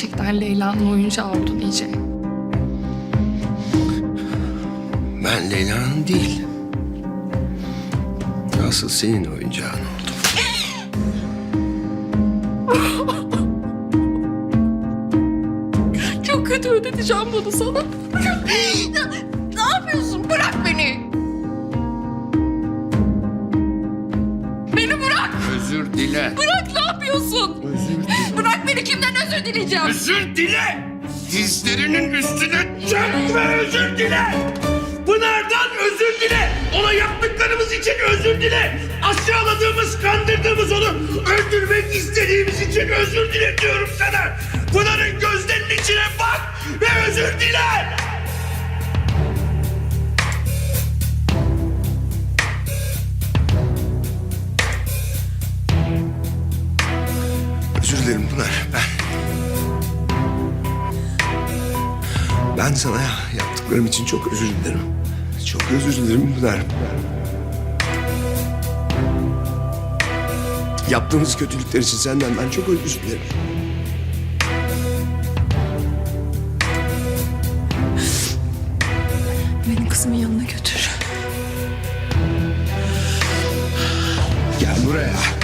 gerçekten Leyla'nın oyuncağı oldun iyice. Ben Leyla'nın değil. Asıl senin oyuncağın oldum. Çok kötü ödeteceğim bunu sana. ne yapıyorsun? Bırak beni. Beni bırak. Özür dile. Bırak ne yapıyorsun? Özür dile. Bırak beni kimden özür dileyeceğim? Özür dile. Dizlerinin üstüne çök ve özür dile. Pınar'dan özür dile. Ona yaptıklarımız için özür dile. Aşağıladığımız, kandırdığımız onu öldürmek istediğimiz için özür dile diyorum sana. Pınar'ın gözlerinin içine bak ve özür dile. Özür dilerim Pınar. Ben... Ben sana yaptıklarım için çok özür dilerim. Çok özür dilerim Pınar. Yaptığımız kötülükler için senden ben çok özür dilerim. Beni kızımın yanına götür. Gel buraya.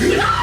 No!